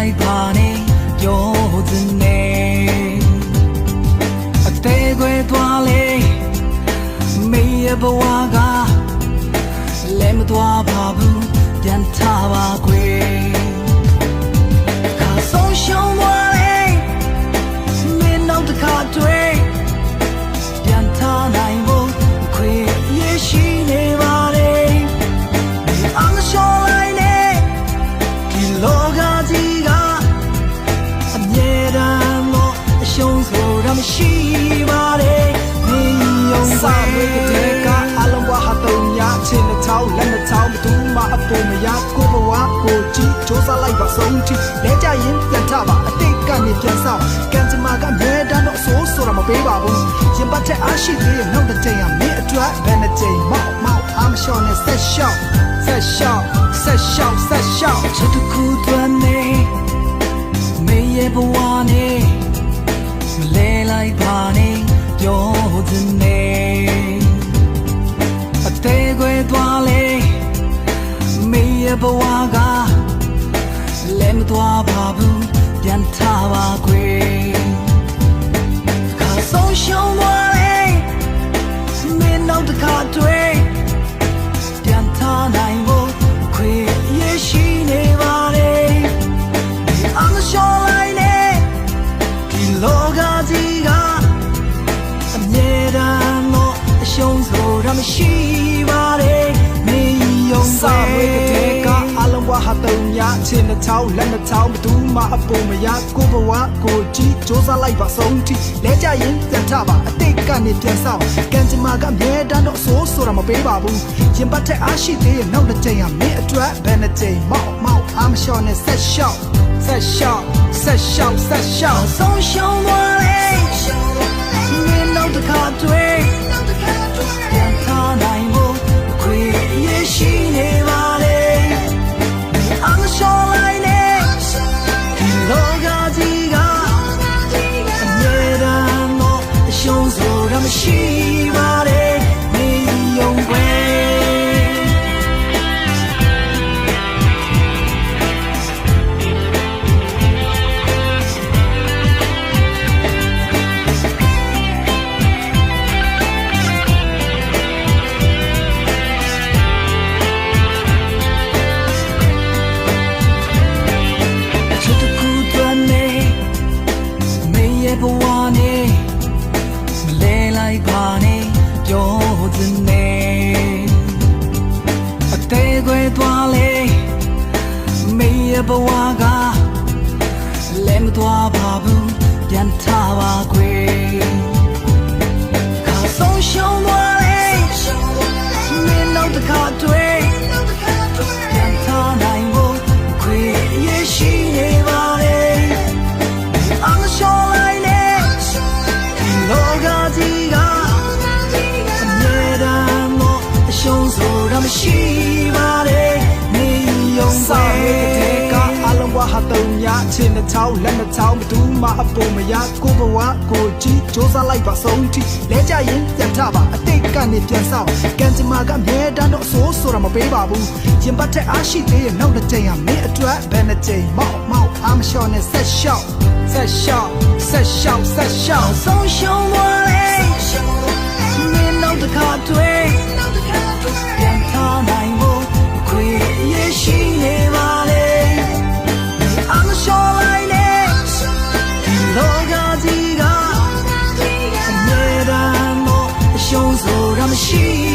လိုက်ပါနဲ့ပြောစနေအသေးခွဲသွားလေမေးရဘဝကလဲမသွားပါဘူးပြန်ထားပါခွေ တူမအပေါ်မရကိုဘဝကိုကြည့်စ조사လိုက်ပါဆုံးထိလဲကြရင်ပြန်ထပါအတိတ်ကနေပြန်ဆောင်ကံကြမ္မာကမဲတန်းတော့အစိုးဆိုတာမပေးပါဘူးရင်ပတ်တဲ့အားရှိသေးရဲ့နောက်တစ်ချိန်ဟာမင်းအတွက်ဘယ်နှချိန်မောက်မောက်အားမလျှော့နဲ့ဆက်လျှောက်ဆက်လျှောက်ဆက်လျှောက်ဆက်လျှောက်ချစ်တခုသွမ်းနေမေရဲ့ဘဝနဲ့မလဲလိုက်ပါနဲ့ပြောစနေအသေးခွဲသွားလေမေ ရဲ့ဘဝကလဲမသွားပါဘူးပြန်ထားပါခွေခါဆုံးရှုံးသွားလေမင်းနောက်တစ်ခါတွေ့ပြန်ထားနိုင်ဖို့အခွေရရှိနေပါလေ I'm the shoreline နဲ့ဒီလောကကြီးကအမြဲတမ်းလို့အရှုံးဆိုတာမရှိ ချင်းနဲ့ချောင်းလက်နဲ့ချောင်းမတူမအပေါ်မရကိုဘဝကိုကြည့်စ조사လိုက်ပါဆုံးထိလဲကြရင်ပြန်ထပါအတိတ်ကနေပြန်ဆောင်ကံကြမ္မာကမဲတန်းတော့အစိုးဆိုတာမပေးပါဘူးရင်ပတ်တဲ့အားရှိသေးရဲ့နောက်တစ်ချိန်ဟာမင်းအတွက်ဘယ်နှချိန်မောက်မောက်အားမလျှော့နဲ့ဆက်လျှောက်ဆက်လျှောက်ဆက်လျှောက်ဆက်လျှောက်ဆုံးရှုံးသွားလေမင်းနောက်တ ဘဝကလဲမသွားပါဘူးပြန်ထားပါခွေခါဆုံးရှုံးသွားလေမင်းနောက်တစ်ခါတွေ့ပြန်ထားနိုင်ဖို့ခွေရရှိနေပါလေ I'm the shoreline နဲ့ဒီလောကကြီးကအမြဲတမ်းလို့အရှုံးဆိုတာမရှိ ချင်းနဲ့ချောင်းလက်နဲ့ချောင်းမတူမအပေါ်မရကိုဘဝကိုကြည့်စ조사လိုက်ပါဆုံးထိလဲကြရင်ပြန်ထပါအတိတ်ကနေပြန်ဆောင်ကံကြမ္မာကမဲတန်းတော့အစိုးဆိုတာမပေးပါဘူးရင်ပတ်တဲ့အားရှိသေးရဲ့နောက်တစ်ချိန်ဟာမင်းအတွက်ဘယ်နှချိန်မောက်မောက်အားမလျှော့နဲ့ဆက်လျှောက်ဆက်လျှောက်ဆက်လျှောက်ဆက်လျှောက်ဆုံးရှုံးသွား ကြီး